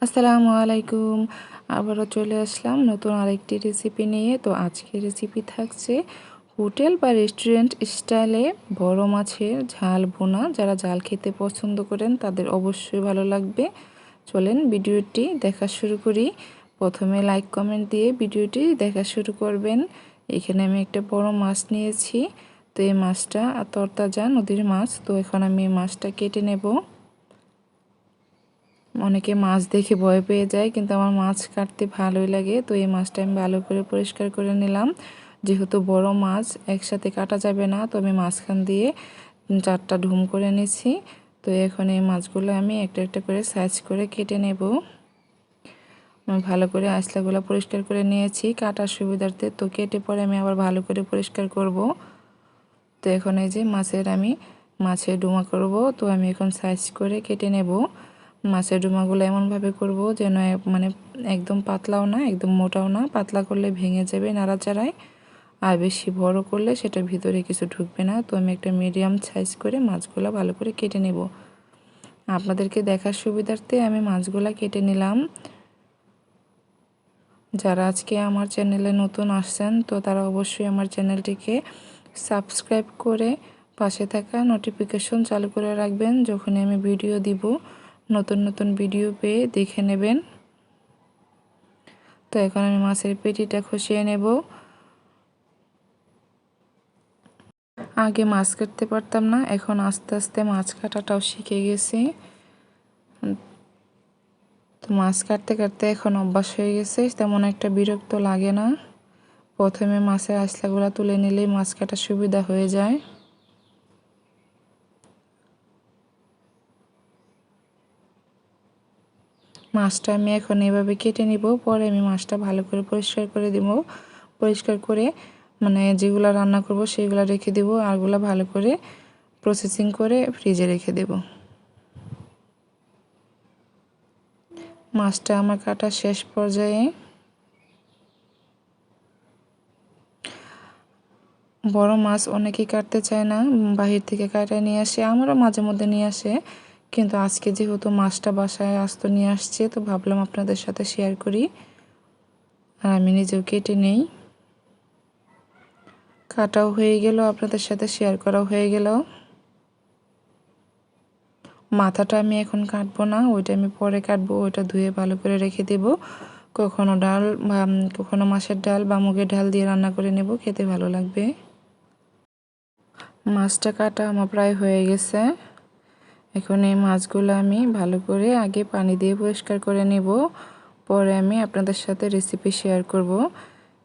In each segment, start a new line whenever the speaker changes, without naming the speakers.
আসসালামু আলাইকুম। আবারও চলে আসলাম নতুন আরেকটি রেসিপি নিয়ে। তো আজকে রেসিপি থাকছে হোটেল বা রেস্টুরেন্ট স্টাইলে বড় মাছের ঝাল বোনা যারা ঝাল খেতে পছন্দ করেন, তাদের অবশ্যই ভালো লাগবে। চলেন ভিডিওটি দেখা শুরু করি। প্রথমে লাইক কমেন্ট দিয়ে ভিডিওটি দেখা শুরু করবেন। এখানে আমি একটা বড় মাছ নিয়েছি। তো এই মাছটা তরতাজা নদীর মাছ। তো এখন আমি মাছটা কেটে নেব। অনেকে মাছ দেখে ভয় পেয়ে যায়, কিন্তু আমার মাছ কাটতে ভালোই লাগে। তো এই মাছটা আমি ভালো করে পরিষ্কার করে নিলাম। যেহেতু বড় মাছ, একসাথে কাটা যাবে না, তো আমি মাঝখান দিয়ে চারটা ঢুম করে নিছি তো এখন এই মাছগুলো আমি একটা একটা করে সাইজ করে কেটে নেব। ভালো করে আঁচলাগুলো পরিষ্কার করে নিয়েছি। কাটার সুবিধার্থে তো কেটে পরে আমি আবার ভালো করে পরিষ্কার করব। তো এখন এই যে মাছের আমি মাছের ডুমা করব, তো আমি এখন সাইজ করে কেটে নেব। মাছের ডুমাগুলো এমনভাবে করব যেন মানে একদম পাতলাও না, একদম মোটাও না। পাতলা করলে ভেঙে যাবে নাড়াচাড়ায়। আর বেশি বড় করলে সেটার ভিতরে কিছু ঢুকবে না। তো আমি একটা মিডিয়াম সাইজ করে মাছগুলো ভালো করে কেটে নেব। আপনাদেরকে দেখার সুবিধার্থে আমি মাছগুলো কেটে নিলাম। যারা আজকে আমার চ্যানেলে নতুন আসছেন, তো তারা অবশ্যই আমার চ্যানেলটিকে সাবস্ক্রাইব করে পাশে থাকা নোটিফিকেশন চালু করে রাখবেন। যখনই আমি ভিডিও দিব নতুন নতুন ভিডিও পেয়ে দেখে নেবেন। তো এখন আমি মাছের পেটিটা খসিয়ে নেব। আগে মাছ কাটতে পারতাম না, এখন আস্তে আস্তে মাছ কাটাটাও শিখে গেছি। তো মাছ কাটতে কাটতে এখন অভ্যাস হয়ে গেছে, তেমন একটা বিরক্ত লাগে না। প্রথমে মাছের আইসলাগুলো তুলে নিলেই মাছ কাটার সুবিধা হয়ে যায়। মাছটা আমি এখন এভাবে কেটে নিব। পরে আমি মাছটা ভালো করে পরিষ্কার করে দিব। পরিষ্কার করে মানে যেগুলো রান্না করব সেইগুলো রেখে দেব। আরগুলো ভালো করে প্রসেসিং করে ফ্রিজে রেখে দেব। মাছটা আমার কাটা শেষ পর্যায়ে বড় মাছ অনেকেই কাটতে চায় না, বাহির থেকে কাটা নিয়ে আসে, আমারও মাঝে মধ্যে নিয়ে আসে। কিন্তু আজকে যেহেতু মাছটা বাসায় আস্ত নিয়ে আসছে, তো ভাবলাম আপনাদের সাথে শেয়ার করি। আর আমি নিজেও কেটে নেই। কাটাও হয়ে গেল, আপনাদের সাথে শেয়ার করাও হয়ে গেল। মাথাটা আমি এখন কাটবো না, ওইটা আমি পরে কাটবো, ওইটা ধুয়ে ভালো করে রেখে দেব। কখনো ডাল বা কখনো মাছের ডাল বা মুগের ডাল দিয়ে রান্না করে নেব, খেতে ভালো লাগবে। মাছটা কাটা আমার প্রায় হয়ে গেছে। এখন এই মাছগুলো আমি ভালো করে আগে পানি দিয়ে পরিষ্কার করে নেব। পরে আমি আপনাদের সাথে রেসিপি শেয়ার করব।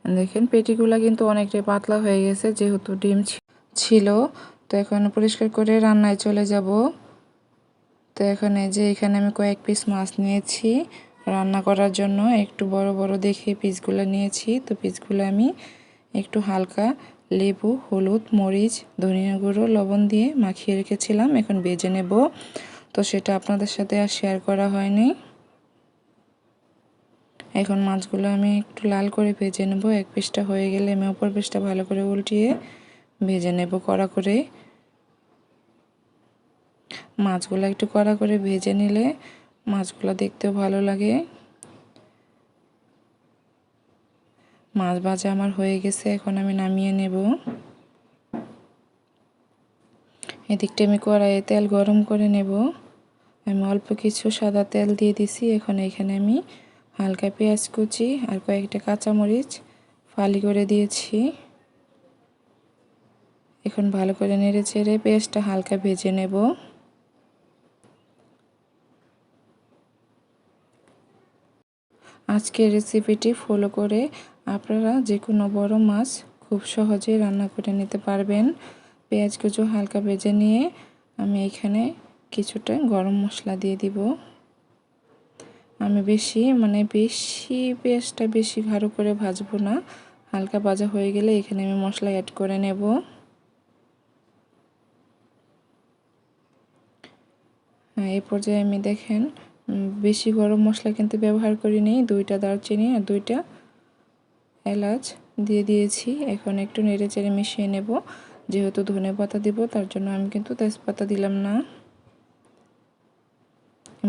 দেখেন পেটিগুলো কিন্তু অনেকটাই পাতলা হয়ে গেছে, যেহেতু ডিম ছিল। তো এখন পরিষ্কার করে রান্নায় চলে যাব। তো এখন এই যে এখানে আমি কয়েক পিস মাছ নিয়েছি। রান্না করার জন্য একটু বড় বড় দেখে পিসগুলো নিয়েছি। তো পিসগুলো আমি একটু হালকা লেবু, হলুদ, মরিচ, ধনিয়া গুঁড়ো, লবণ দিয়ে মাখিয়ে রেখেছিলাম। এখন বেজে নেব। তো সেটা আপনাদের সাথে আর শেয়ার করা হয়নি। এখন মাছগুলো আমি একটু লাল করে ভেজে নেব। এক পিসটা হয়ে গেলে আমি অপর পিসটা ভালো করে উল্টিয়ে ভেজে নেব কড়া করে। মাছগুলো একটু কড়া করে ভেজে নিলে মাছগুলো দেখতেও ভালো লাগে। মাছ ভাজা আমার হয়ে গেছে, এখন আমি নামিয়ে নেব। এদিকটা আমি কড়াইয়ে তেল গরম করে নেব। আমি অল্প কিছু সাদা তেল দিয়ে দিছি, এখন এখানে আমি হালকা পেঁয়াজ কুচি আর কয়েকটা কাঁচামরিচ ফালি করে দিয়েছি। এখন ভালো করে নেড়ে চেড়ে পেঁয়াজটা হালকা ভেজে নেব। আজকের রেসিপিটি ফলো করে আপনারা যে কোনো বড় মাছ খুব সহজেই রান্না করে নিতে পারবেন। পেঁয়াজ কুচু হালকা ভেজে নিয়ে আমি এখানে কিছুটা গরম মশলা দিয়ে দিব। আমি বেশি মানে বেশি পেঁয়াজটা বেশি ঘাড়ো করে ভাজবো না। হালকা ভাজা হয়ে গেলে এখানে আমি মশলা অ্যাড করে নেব। হ্যাঁ এই পর্যায়ে আমি দেখেন বেশি গরম মশলা কিন্তু ব্যবহার করিনি। দুইটা দারচিনি আর দুইটা এলাচ দিয়ে দিয়েছি। এখন একটু নেড়ে চেড়ে মিশিয়ে নেব। যেহেতু ধনে পাতা দিব, তার জন্য আমি কিন্তু তেজপাতা দিলাম না।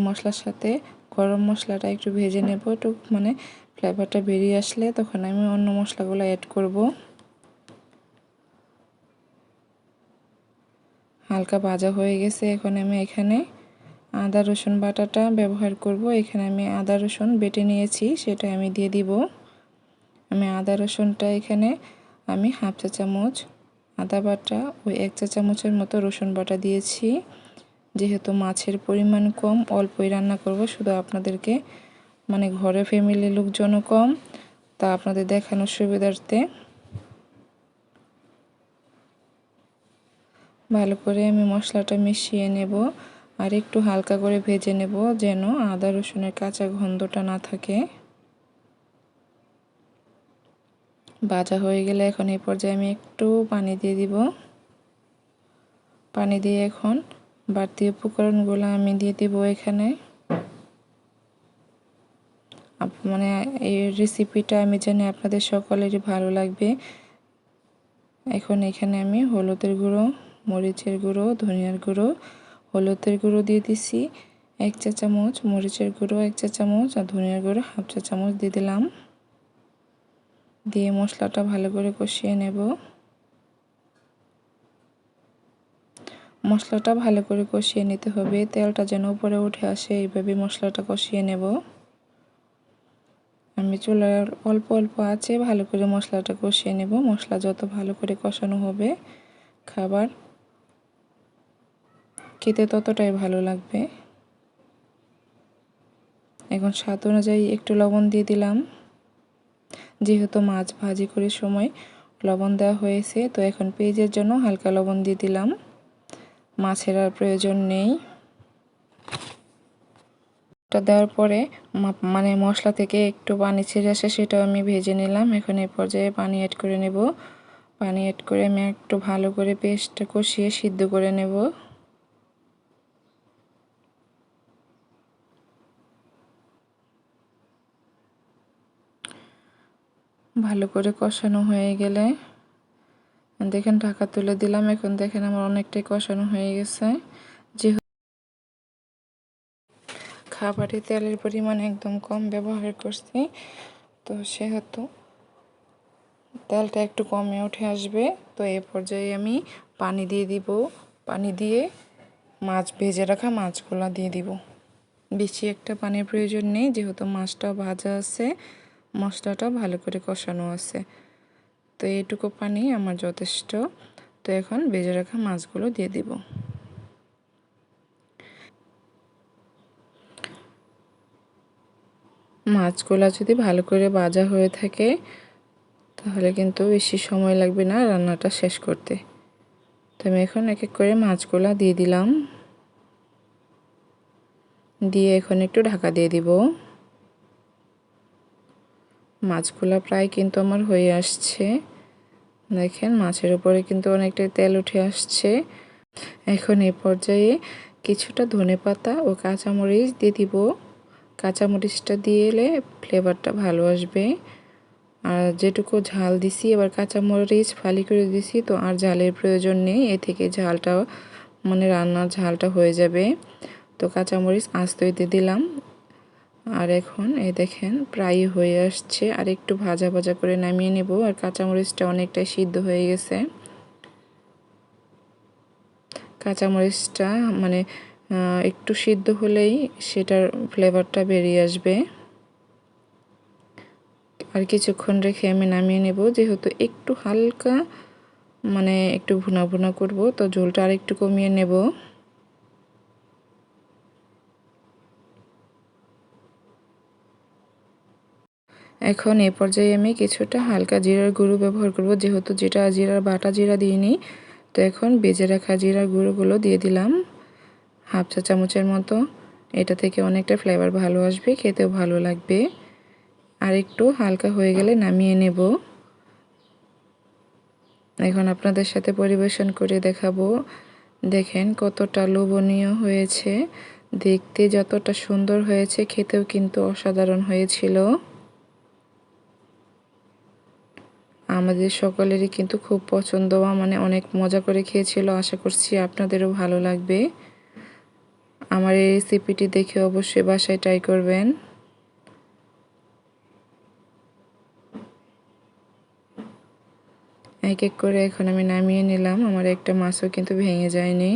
মশলার সাথে গরম মশলাটা একটু ভেজে নেব। একটু মানে ফ্লেভারটা বেরিয়ে আসলে তখন আমি অন্য মশলাগুলো অ্যাড করব। হালকা ভাজা হয়ে গেছে। এখন আমি এখানে আদা রসুন বাটাটা ব্যবহার করব। এখানে আমি আদা রসুন বেটে নিয়েছি, সেটা আমি দিয়ে দিব। আমি আদা রসুনটা এখানে আমি হাফ চা চামচ, আদা বাটা ওই এক চা চামচের মতো রসুন বাটা দিয়েছি। যেহেতু মাছের পরিমাণ কম, অল্পই রান্না করব, শুধু আপনাদেরকে মানে ঘরে ফ্যামিলির লোকজনও কম, তা আপনাদের দেখানোর সুবিধার্থে। ভালো করে আমি মশলাটা মিশিয়ে নেব, আর একটু হালকা করে ভেজে নেব, যেন আদা রসুনের কাঁচা গন্ধটা না থাকে। ভাজা হয়ে গেলে এখন এই পর্যায়ে আমি একটু পানি দিয়ে দিব। পানি দিয়ে এখন বাড়তি উপকরণগুলো আমি দিয়ে দিব এখানে। মানে এই রেসিপিটা আমি জানি আপনাদের সকলেরই ভালো লাগবে। এখন এখানে আমি হলুদের গুঁড়ো, মরিচের গুঁড়ো, ধনিয়ার গুঁড়ো, হলুদের গুঁড়ো দিয়ে দিছি। এক চা চামচ মরিচের গুঁড়ো এক চা চামচ আর ধনিয়ার গুঁড়ো হাফ চা চামচ দিয়ে দিলাম। দিয়ে মশলাটা ভালো করে কষিয়ে নেব। মশলাটা ভালো করে কষিয়ে নিতে হবে, তেলটা যেন উপরে উঠে আসে, এইভাবে মশলাটা কষিয়ে নেব। আমি চুলার অল্প অল্প আছে ভালো করে মশলাটা কষিয়ে নেব, মশলা যত ভালো করে কষানো হবে খাবার খেতে ততটাই ভালো লাগবে। এখন স্বাদ অনুযায়ী একটু লবণ দিয়ে দিলাম। যেহেতু মাছ ভাজি করে সময় লবণ দেওয়া হয়েছে, তো এখন পেঁয়াজের জন্য হালকা লবণ দিয়ে দিলাম। মাছের আর প্রয়োজন নেই। এটা দেওয়ার পরে মানে মশলা থেকে একটু পানি ছেড়ে আসে, সেটাও আমি ভেজে নিলাম। এখন এই পর্যায়ে পানি অ্যাড করে নেব। পানি অ্যাড করে আমি একটু ভালো করে পেস্টটা কষিয়ে সিদ্ধ করে নেব। ভালো করে কষানো হয়ে গেলে। দেখেন, ঢাকা তুলে দিলাম। এখন দেখেন, আমার অনেকটাই কষানো হয়ে গেছে। যেহেতু খাবারে তেলের পরিমাণ একদম কম ব্যবহার করছি, তো সেহেতু তেলটা একটু কমে উঠে আসবে। তো এ পর্যায়ে আমি পানি দিয়ে দিব। পানি দিয়ে মাছ, ভেজে রাখা মাছগুলো দিয়ে দিব। বেশি একটা পানির প্রয়োজন নেই, যেহেতু মাছটা ভাজা আছে। মশলাটা ভালো করে কষানো আছে। তো এইটুকু পানি আমার যথেষ্ট। তো এখন ভেজে রাখা মাছগুলো দিয়ে দিব। মাছগুলো যদি ভালো করে ভাজা হয়ে থাকে, তাহলে কিন্তু বেশি সময় লাগবে না রান্নাটা শেষ করতে। তো আমি এখন এক এক করে মাছগুলো দিয়ে দিলাম। দিয়ে এখন একটু ঢাকা দিয়ে দিব। মাছগুলো প্রায় কিন্তু আমার হয়ে আসছে। দেখেন, মাছের উপরে কিন্তু অনেকটাই তেল উঠে আসছে। এখন এই পর্যায়ে কিছুটা ধনে পাতা ও কাঁচামরিচ দিয়ে দিব। কাঁচামরিচটা দিয়ে এলে ফ্লেভারটা ভালো আসবে। আর যেটুকু ঝাল দিছি, এবার কাঁচামরিচ ফালি করে দিছি, তো আর ঝালের প্রয়োজন নেই। এ থেকে ঝালটা মানে রান্নার ঝালটা হয়ে যাবে। তো কাঁচামরিচ আস্তই দিয়ে দিলাম। আর এখন এই দেখেন প্রায় হয়ে আসছে। আর একটু ভাজা ভাজা করে নামিয়ে নেব। আর কাঁচামরিচটা অনেকটাই সিদ্ধ হয়ে গেছে। কাঁচামরিচটা মানে একটু সিদ্ধ হলেই সেটার ফ্লেভারটা বেরিয়ে আসবে। আর কিছুক্ষণ রেখে আমি নামিয়ে নেব। যেহেতু একটু হালকা মানে একটু ভুনা ভুনা করব, তো ঝোলটা আর একটু কমিয়ে নেব। এখন এ পর্যায়ে আমি কিছুটা হালকা জিরার গুঁড়ো ব্যবহার করব। যেহেতু যেটা জিরার বাটা জিরা দিইনি, তো এখন বেজে রাখা জিরার গুঁড়োগুলো দিয়ে দিলাম। হাফ চা চামচের মতো। এটা থেকে অনেকটা ফ্লেভার ভালো আসবে, খেতেও ভালো লাগবে। আর একটু হালকা হয়ে গেলে নামিয়ে নেব। এখন আপনাদের সাথে পরিবেশন করে দেখাবো। দেখেন কতটা লোভনীয় হয়েছে। দেখতে যতটা সুন্দর হয়েছে, খেতেও কিন্তু অসাধারণ হয়েছিল। আমাদের সকলেরই কিন্তু খুব পছন্দ মানে অনেক মজা করে খেয়েছিল। আশা করছি আপনাদেরও ভালো লাগবে। আমার এই রেসিপিটি দেখে অবশ্যই বাসায় ট্রাই করবেন। এক এক করে এখন আমি নামিয়ে নিলাম। আমার একটা মাছও কিন্তু ভেঙে যায়নি।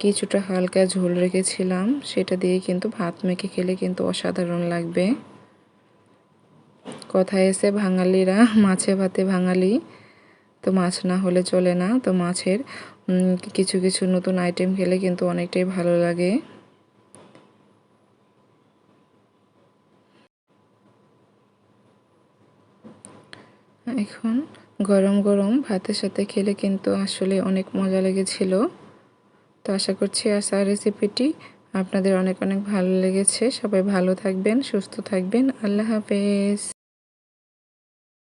কিছুটা হালকা ঝোল রেখেছিলাম। সেটা দিয়ে কিন্তু ভাত মেখে খেলে কিন্তু অসাধারণ লাগবে। কথায় এসে বাঙালিরা মাছে ভাতে বাঙালি তো মাছ না হলে চলে না। তো মাছের কিছু কিছু নতুন আইটেম খেলে কিন্তু অনেকটাই ভালো লাগে। এখন গরম গরম ভাতের সাথে খেলে কিন্তু আসলে অনেক মজা লেগেছিল। তো আশা করছি আসার রেসিপিটি আপনাদের অনেক অনেক ভালো লেগেছে। সবাই ভালো থাকবেন, সুস্থ থাকবেন। আল্লাহ হাফেজ।